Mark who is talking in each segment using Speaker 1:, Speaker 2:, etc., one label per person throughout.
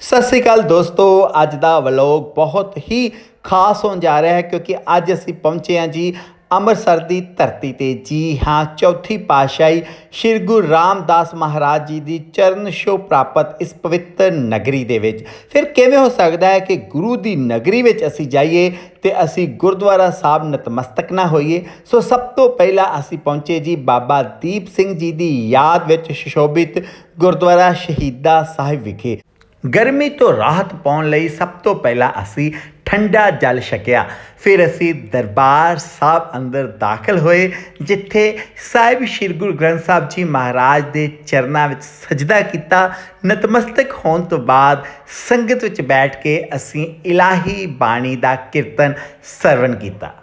Speaker 1: ਸਤਿ ਸ੍ਰੀ ਅਕਾਲ ਦੋਸਤੋ, ਅੱਜ ਦਾ ਵਲੌਗ ਬਹੁਤ ਹੀ ਖਾਸ ਹੋਣ ਜਾ ਰਿਹਾ ਹੈ ਕਿਉਂਕਿ ਅੱਜ ਅਸੀਂ ਪਹੁੰਚੇ ਹਾਂ ਜੀ ਅੰਮ੍ਰਿਤਸਰ ਦੀ ਧਰਤੀ ਤੇ। ਜੀ ਹਾਂ, ਚੌਥੀ ਪਾਤਸ਼ਾਹੀ ਸ਼੍ਰੀ ਗੁਰੂ ਰਾਮਦਾਸ ਮਹਾਰਾਜ ਜੀ ਦੀ ਚਰਨ ਛੋਹ ਪ੍ਰਾਪਤ ਇਸ ਪਵਿੱਤਰ ਨਗਰੀ ਦੇ ਵਿੱਚ। ਫਿਰ ਕਿਵੇਂ ਹੋ ਸਕਦਾ ਹੈ ਕਿ ਗੁਰੂ ਦੀ ਨਗਰੀ ਵਿੱਚ ਅਸੀਂ ਜਾਈਏ ਤੇ ਅਸੀਂ ਗੁਰਦੁਆਰਾ ਸਾਹਿਬ ਨਤਮਸਤਕ ਨਾ ਹੋਈਏ? ਸੋ ਸਭ ਤੋਂ ਪਹਿਲਾਂ ਅਸੀਂ ਪਹੁੰਚੇ ਜੀ ਬਾਬਾ ਦੀਪ ਸਿੰਘ ਜੀ ਦੀ ਯਾਦ ਵਿੱਚ ਸੁਸ਼ੋਭਿਤ ਗੁਰਦੁਆਰਾ ਸ਼ਹੀਦਾ ਸਾਹਿਬ ਵਿਖੇ। ਗਰਮੀ ਤੋਂ ਰਾਹਤ ਪਾਉਣ ਲਈ ਸਭ ਤੋਂ ਪਹਿਲਾਂ ਅਸੀਂ ਠੰਡਾ ਜਲ ਛਕਿਆ। ਫਿਰ ਅਸੀਂ ਦਰਬਾਰ ਸਾਹਿਬ ਅੰਦਰ ਦਾਖਲ ਹੋਏ, ਜਿੱਥੇ ਸਾਹਿਬ ਸ੍ਰੀ ਗੁਰੂ ਗ੍ਰੰਥ ਸਾਹਿਬ ਜੀ ਮਹਾਰਾਜ ਦੇ ਚਰਨਾਂ ਵਿੱਚ ਸਜਦਾ ਕੀਤਾ। ਨਤਮਸਤਕ ਹੋਣ ਤੋਂ ਬਾਅਦ ਸੰਗਤ ਵਿੱਚ ਬੈਠ ਕੇ ਅਸੀਂ ਇਲਾਹੀ ਬਾਣੀ ਦਾ ਕੀਰਤਨ ਸਰਵਣ ਕੀਤਾ।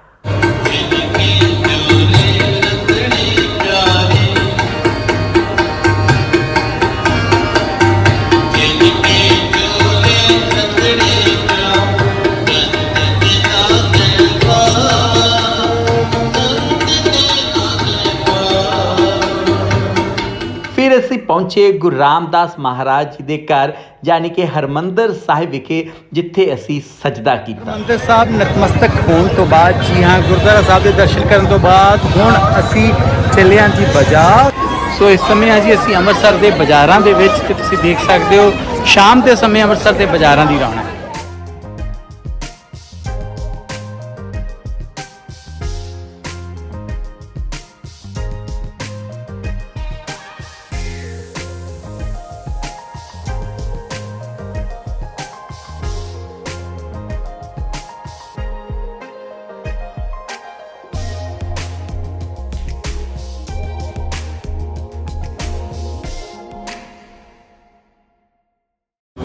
Speaker 1: ਪਹੁੰਚੇ ਗੁਰੂ ਰਾਮਦਾਸ ਮਹਾਰਾਜ ਜੀ ਦੇ ਘਰ, ਯਾਨੀ ਕਿ ਹਰਮੰਦਰ ਸਾਹਿਬ ਵਿਖੇ, ਜਿੱਥੇ ਅਸੀਂ ਸਜਦਾ ਕੀਤਾ।
Speaker 2: ਮੰਦਰ ਸਾਹਿਬ ਨਤਮਸਤਕ ਹੋਣ ਤੋਂ ਬਾਅਦ, ਜੀ ਹਾਂ, ਗੁਰਦੁਆਰਾ ਸਾਹਿਬ ਦੇ ਦਰਸ਼ਨ ਕਰਨ ਤੋਂ ਬਾਅਦ ਹੁਣ ਅਸੀਂ ਚੱਲੇ ਹਾਂ ਜੀ ਬਾਜ਼ਾਰ। ਸੋ ਇਸ ਸਮੇਂ ਆ ਜੀ, ਅਸੀਂ ਅੰਮ੍ਰਿਤਸਰ ਦੇ ਬਾਜ਼ਾਰਾਂ ਦੇ ਵਿੱਚ ਤੇ ਤੁਸੀਂ ਦੇਖ ਸਕਦੇ ਹੋ, ਸ਼ਾਮ ਦੇ ਸਮੇਂ ਅੰਮ੍ਰਿਤਸਰ ਦੇ ਬਾਜ਼ਾਰਾਂ ਦੀ ਰੌਣਕ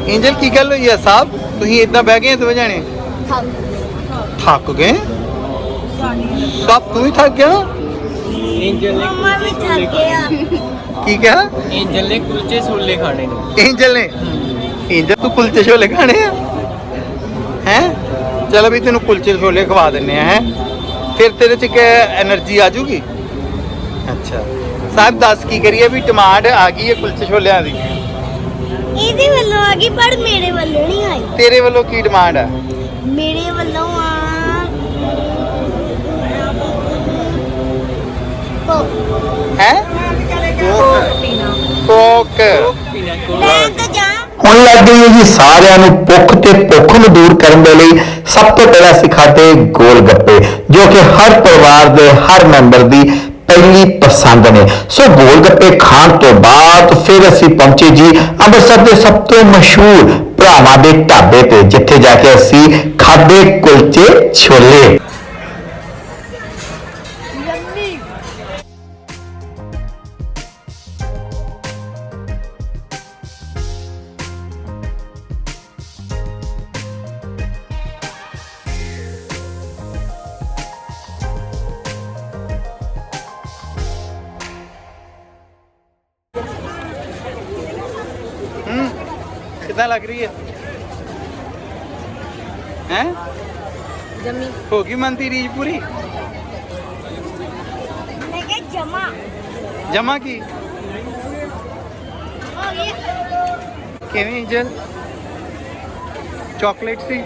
Speaker 2: ਐਂਜਲ ਕੀ ਗੱਲ ਹੋਈ ਆ? ਸਾਹਿਬ ਤੁਸੀਂ ਇਦਾਂ ਬਹਿ ਗਏ ਦੋ ਜਾਣੇ? ਥੱਕ ਗਏ? ਸਭ ਤੂੰ ਹੀ ਥੱਕ ਗਿਆ?
Speaker 3: ਐਂਜਲ ਨੇ
Speaker 4: ਮੰਮਾ ਵੀ ਥੱਕ ਗਿਆ।
Speaker 2: ਕੀ ਕਿਹਾ?
Speaker 3: ਐਂਜਲ ਨੇ ਕੁਲਚੇ ਛੋਲੇ ਖਾਣੇ ਨੇ।
Speaker 2: ਐਂਜਲ ਨੇ? ਐਂਜਲ ਤੂੰ ਕੁਲਚੇ ਛੋਲੇ ਖਾਣੇ ਆ? ਹੈ? ਚਲ ਵੀ ਤੈਨੂੰ ਕੁਲਚੇ ਛੋਲੇ ਖਵਾ ਦਿੰਨੇ ਆ ਹੈ? ਫਿਰ ਤੇਰੇ ਚ ਕਿ એનર્ਜੀ ਆ ਜੂਗੀ ਅੱਛਾ। ਸਾਹਿਬ ਦੱਸ ਕੀ ਕਰੀਏ ਵੀ ਡਿਮਾਂਡ ਆ ਗਈ ਹੈ ਕੁਲਚੇ ਛੋਲਿਆਂ ਦੀ।
Speaker 4: ਇਹਦੇ ਵੱਲੋਂ ਆ ਗਈ ਪਰ ਮੇਰੇ ਵੱਲੋਂ ਨਹੀਂ ਆਈ।
Speaker 2: ਤੇਰੇ ਵੱਲੋਂ ਕੀ ਡਿਮਾਂਡ ਹੈ
Speaker 4: ਮੇਰੇ ਵੱਲੋਂ ਆ
Speaker 2: ਹੈ? ਕੋਕ।
Speaker 1: ਹੁਣ ਲੱਗਦੀ ਹੈ ਜੀ ਸਾਰਿਆਂ ਨੂੰ ਭੁੱਖ ਤੇ ਭੁੱਖ ਨੂੰ ਦੂਰ ਕਰਨ ਦੇ ਲਈ ਸਭ ਤੋਂ ਪਹਿਲਾਂ ਸਿਖਾਤੇ ਗੋਲ ਗੱਪੇ ਜੋ ਕਿ ਹਰ ਪਰਿਵਾਰ ਦੇ ਹਰ ਮੈਂਬਰ ਦੀ ਪਹਿਲੀ ਪਸੰਦ ਨੇ। ਸੋ ਗੋਲ ਗੱਪੇ ਖਾਣ ਤੋਂ ਬਾਅਦ ਫਿਰ ਅਸੀਂ ਪਹੁੰਚੇ ਜੀ ਅੰਮ੍ਰਿਤਸਰ ਦੇ ਸਭ ਤੋਂ ਮਸ਼ਹੂਰ ਭਰਾਵਾਂ ਦੇ ਢਾਬੇ ਤੇ, ਜਿੱਥੇ ਜਾ ਕੇ ਅਸੀਂ ਖਾਦੇ ਕੁਲਚੇ ਛੋਲੇ।
Speaker 2: ਕਿੱਦਾਂ ਲੱਗ ਰਹੀ ਹੈ ਹੈ
Speaker 4: ਜੰਮੀ
Speaker 2: ਹੋ ਗਈ ਮਨ ਦੀ ਰੀਝ ਪੂਰੀ
Speaker 4: ਮੈਂ ਕਿਹਾ ਜਮਾ
Speaker 2: ਜਮਾ ਕੀ
Speaker 4: ਹੋ ਗਿਆ
Speaker 2: ਕਿਵੇਂ ਇੰਜਲ ਚਾਕਲੇਟ ਸੀ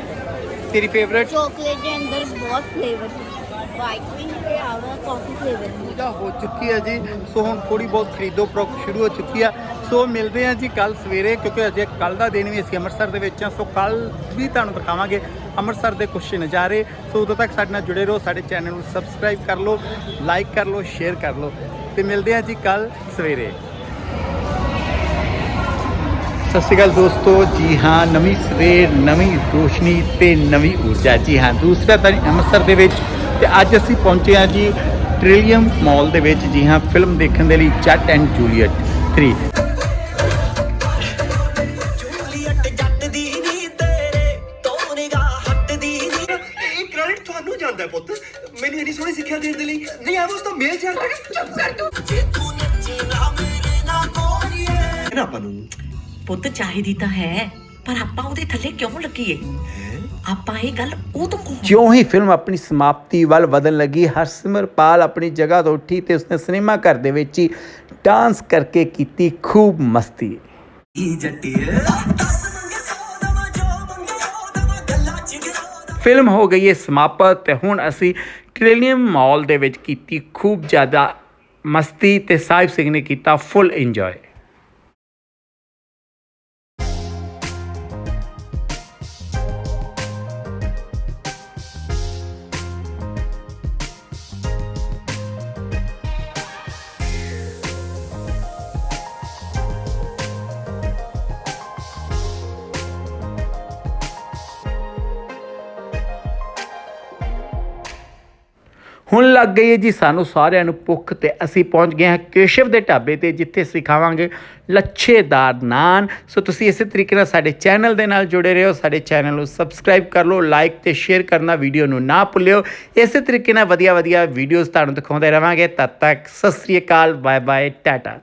Speaker 2: ਤੇਰੀ ਫੇਵਰਟ
Speaker 4: ਚਾਕਲੇਟ ਦੇ ਅੰਦਰ ਬਹੁਤ ਫਲੇਵਰ ਸੀ ਵਾਈਟ ਵੀ ਤੇ ਆਵਾ ਕਾਫੀ ਫਲੇਵਰ
Speaker 2: ਪੂਜਾ ਹੋ ਚੁੱਕੀ ਹੈ ਜੀ। ਸੋ ਹੁਣ ਥੋੜੀ ਬਹੁਤ ਖਰੀਦੋ ਪ੍ਰੋਕ ਸ਼ੁਰੂ ਹੋ ਚੁੱਕੀ ਆ ਸੋ ਮਿਲਦੇ ਹਾਂ ਜੀ ਕੱਲ ਸਵੇਰੇ, ਕਿਉਂਕਿ ਅਜੇ ਕੱਲ ਦਾ ਦਿਨ ਵੀ ਅਸੀਂ ਅੰਮ੍ਰਿਤਸਰ ਦੇ ਵਿੱਚ ਹਾਂ। ਸੋ ਕੱਲ ਵੀ ਤੁਹਾਨੂੰ ਦਿਖਾਵਾਂਗੇ ਅੰਮ੍ਰਿਤਸਰ ਦੇ ਕੁਝ ਨਜ਼ਾਰੇ। ਸੋ ਉਦੋਂ ਤੱਕ ਸਾਡੇ ਨਾਲ ਜੁੜੇ ਰਹੋ, ਸਾਡੇ ਚੈਨਲ ਨੂੰ ਸਬਸਕ੍ਰਾਈਬ ਕਰ ਲਓ ਲਾਈਕ ਕਰ ਲਓ ਸ਼ੇਅਰ ਕਰ ਲਓ। ਤੇ ਮਿਲਦੇ ਹਾਂ ਜੀ ਕੱਲ ਸਵੇਰੇ। ਸਤਿ ਸ਼੍ਰੀ ਅਕਾਲ ਦੋਸਤੋ। ਜੀ ਹਾਂ, ਨਵੀਂ ਸਵੇਰ, ਨਵੀਂ ਰੋਸ਼ਨੀ ਤੇ ਨਵੀਂ ਊਰਜਾ। ਜੀ ਹਾਂ, ਦੂਸਰਾ ਤਾਂ ਅੰਮ੍ਰਿਤਸਰ ਦੇ ਵਿੱਚ ਤੇ ਅੱਜ ਅਸੀਂ ਪਹੁੰਚੇ ਹਾਂ ਜੀ ਟ੍ਰਿਲੀਅਮ ਮਾਲ ਦੇ ਵਿੱਚ ਜੀ ਹਾਂ ਫਿਲਮ ਦੇਖਣ ਦੇ ਲਈ ਜੱਟ ਐਂਡ ਜੂਲੀਅਟ 3
Speaker 5: ਜੂਲੀਅਟ ਜੱਟ ਦੀ ਨੀ ਤੇਰੇ ਤੋਂ ਨਿਗਾਹ ਹਟਦੀ ਨੀ।
Speaker 6: ਇਹ ਕ੍ਰੈਡਿਟ ਤੁਹਾਨੂੰ ਜਾਂਦਾ ਹੈ ਪੁੱਤ। ਮੈਨੂੰ ਇੰਨੀ ਸੋਹਣੀ ਸਿੱਖਿਆ ਦੇਣ ਦੇ ਲਈ। ਨਹੀਂ ਆ ਉਸ ਤੋਂ ਮੇਲ ਚਾਰ ਚੁੱਪ ਕਰ ਤੂੰ।
Speaker 5: ਜੇ ਤੂੰ ਨੱਚੇ ਨਾ ਮੇਰੇ ਨਾਲ ਕੋਰੀਏ।
Speaker 6: ਨਾ ਆਪਾਂ ਨੂੰ
Speaker 7: ਪੁੱਤ ਚਾਹੀਦੀ ਤਾਂ ਹੈ ਪਰ ਆਪਾਂ ਉਹਦੇ ਥੱਲੇ ਕਿਉਂ ਲੱਗੀਏ? ਆਪਾਂ ਇਹ ਗੱਲ ਉਹ ਤੋਂ
Speaker 1: ਜਿਉਂ ਹੀ ਫਿਲਮ ਆਪਣੀ ਸਮਾਪਤੀ ਵੱਲ ਵਧਣ ਲੱਗੀ ਹਰਸਿਮਰਪਾਲ ਆਪਣੀ ਜਗ੍ਹਾ ਤੋਂ ਉੱਠੀ ਤੇ ਉਸਨੇ ਸਿਨੇਮਾ ਘਰ ਦੇ ਵਿੱਚ ਹੀ ਡਾਂਸ ਕਰਕੇ ਕੀਤੀ ਖੂਬ ਮਸਤੀ। ਫਿਲਮ ਹੋ ਗਈ ਹੈ ਸਮਾਪਤ ਤੇ ਹੁਣ ਅਸੀਂ ਟ੍ਰਿਲੀਅਮ ਮਾਲ ਦੇ ਵਿੱਚ ਕੀਤੀ ਖੂਬ ਜ਼ਿਆਦਾ ਮਸਤੀ ਤੇ ਸਾਹਿਬ ਸਿੰਘ ਨੇ ਕੀਤਾ ਫੁੱਲ ਇੰਜੋਏ ਹੁਣ ਲੱਗ ਗਈ ਹੈ ਜੀ ਸਾਨੂੰ ਸਾਰਿਆਂ ਨੂੰ ਭੁੱਖ ਤੇ ਅਸੀਂ ਪਹੁੰਚ ਗਏ ਹਾਂ ਕੇਸ਼ਵ ਦੇ ਢਾਬੇ ਤੇ, ਜਿੱਥੇ ਸਿਖਾਵਾਂਗੇ ਲੱਛੇਦਾਰ ਨਾਨ। ਸੋ ਤੁਸੀਂ ਇਸੇ ਤਰੀਕੇ ਨਾਲ ਸਾਡੇ ਚੈਨਲ ਦੇ ਨਾਲ ਜੁੜੇ ਰਹੋ, ਸਾਡੇ ਚੈਨਲ ਨੂੰ ਸਬਸਕ੍ਰਾਈਬ ਕਰ ਲਓ ਲਾਈਕ ਤੇ ਸ਼ੇਅਰ ਕਰਨਾ ਵੀਡੀਓ ਨੂੰ ਨਾ ਭੁੱਲਿਓ। ਇਸੇ ਤਰੀਕੇ ਨਾਲ ਵਧੀਆ ਵਧੀਆ ਵੀਡੀਓਜ਼ ਤੁਹਾਨੂੰ ਦਿਖਾਉਂਦੇ ਰਵਾਂਗੇ। ਤਦ ਤੱਕ Sat Sri Akal bye bye tata.